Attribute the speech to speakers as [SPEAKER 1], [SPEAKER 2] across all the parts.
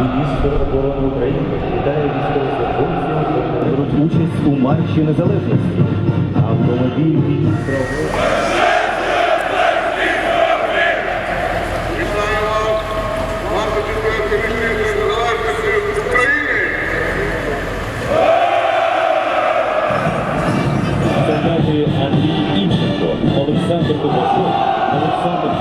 [SPEAKER 1] Міністр оборони України вітає військовослужбовців, беруть участь у марші незалежності. Автомобіль міністра Андрій Івченко, Олександр Кубашов, Олександр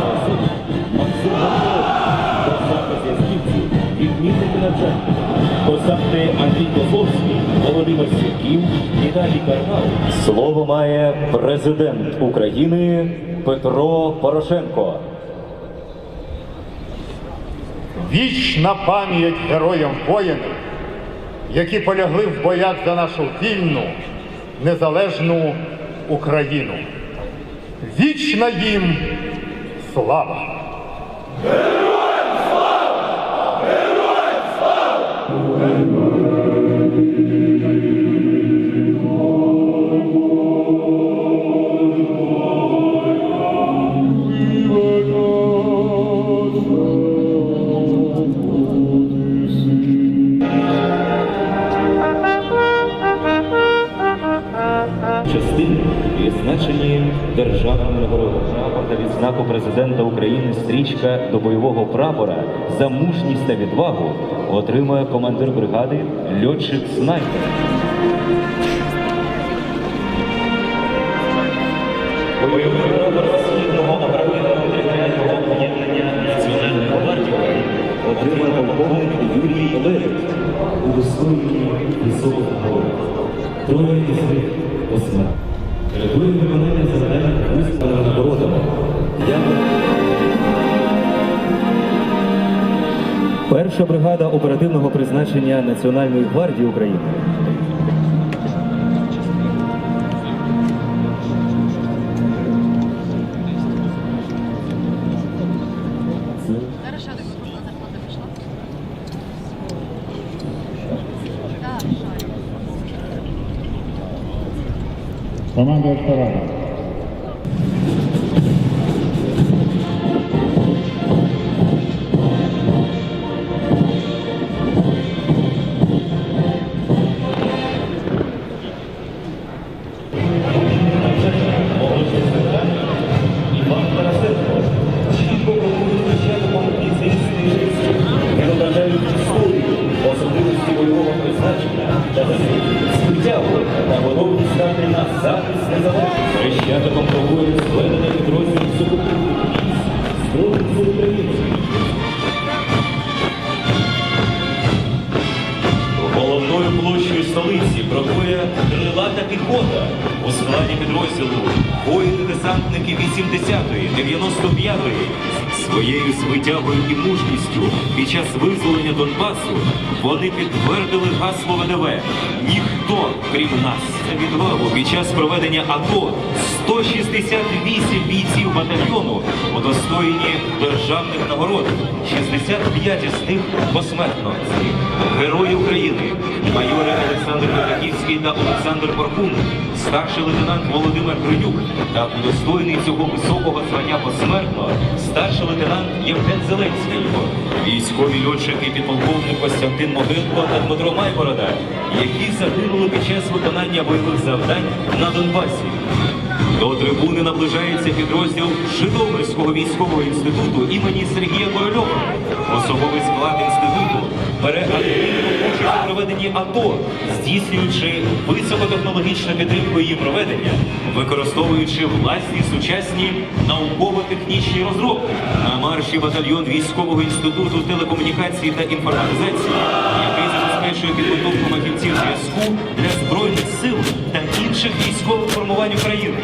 [SPEAKER 1] Сірків, Віталій Карнал. Слово має президент України Петро Порошенко.
[SPEAKER 2] Вічна пам'ять героям воїнам, які полягли в боях за нашу вільну, незалежну Україну. Вічна їм слава!
[SPEAKER 1] Відзначені державними та відзнаку президента України стрічка до бойового прапора за мужність та відвагу отримує командир бригади льотчик снайпер. Бойовий прапор східного оперативного об'єднання Національної гвардії отримує Юрій Олегович у достойній високого. Троє із них посмертно. Рятує виконання завдань 101 бригада оперативного призначення Національної гвардії України.
[SPEAKER 3] Команда
[SPEAKER 4] Штарада. Підрозділу воїни-десантники 80-ї, 95-ї. Своєю свитягою і мужністю під час визволення Донбасу вони підтвердили гасло ВДВ «Ніхто, крім нас». Відвагу під час проведення АТО 168 бійців батальйону удостоєні державних нагород, 65 з них посмертно. Герої України, майори Олександр Петраківський та Олександр Поркун, старший лейтенант Володимир Гринюк та удостоєний цього високого звання посмертно старший лейтенант Євген Зеленський, військові льотчики підполковник Костянтин Могилко та Дмитро Майборода, які загинули під час виконання бойових завдань на Донбасі. До трибуни наближається підрозділ Житомирського військового інституту імені Сергія Корольова. Особовий склад інституту бере активну проведенні АТО, здійснюючи високотехнологічну підтримку її проведення, використовуючи власні сучасні науково-технічні розробки. На марші батальйон військового інституту телекомунікації та інформатизації, який забезпечує підготовку фахівців зв'язку для збройних сил та інших військових формувань України.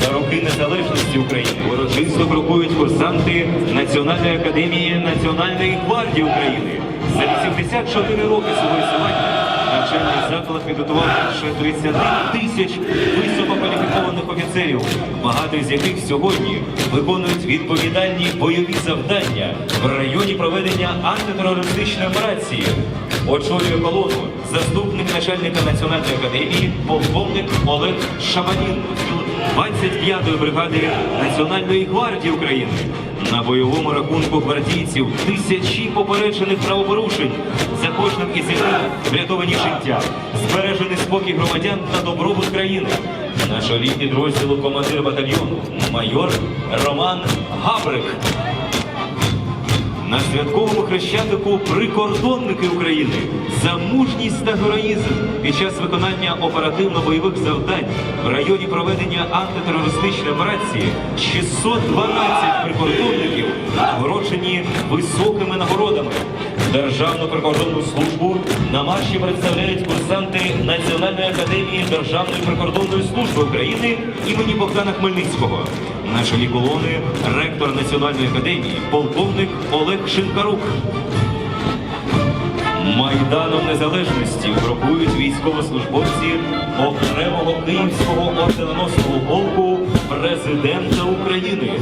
[SPEAKER 4] За роки незалежності України урочисто крокують курсанти Національної академії Національної гвардії України. За 84 роки свого існування навчальний заклад підготував більше 30 тисяч висококваліфікованих офіцерів, багато з яких сьогодні виконують відповідальні бойові завдання в районі проведення антитерористичної операції. Очолює колону заступник начальника Національної академії, полковник Олег Шабанін, 25-ї бригади Національної гвардії України. На бойовому рахунку гвардійців тисячі попереджених правопорушень, за кожним із яких врятовані життя, збережений спокій громадян та добробут країни. На чолі підрозділу командир батальйону майор Роман Габрик. На святковому хрещатику прикордонники України за мужність та героїзм під час виконання оперативно-бойових завдань в районі проведення антитерористичної операції 612 прикордонників нагороджені високими нагородами. Державну прикордонну службу на марші представляють курсанти Національної академії Державної прикордонної служби України імені Богдана Хмельницького. На чолі колони ректор Національної академії, полковник Олег Шинкарук. Майданом Незалежності крокують військовослужбовці окремого київського орденоносного полку президента України.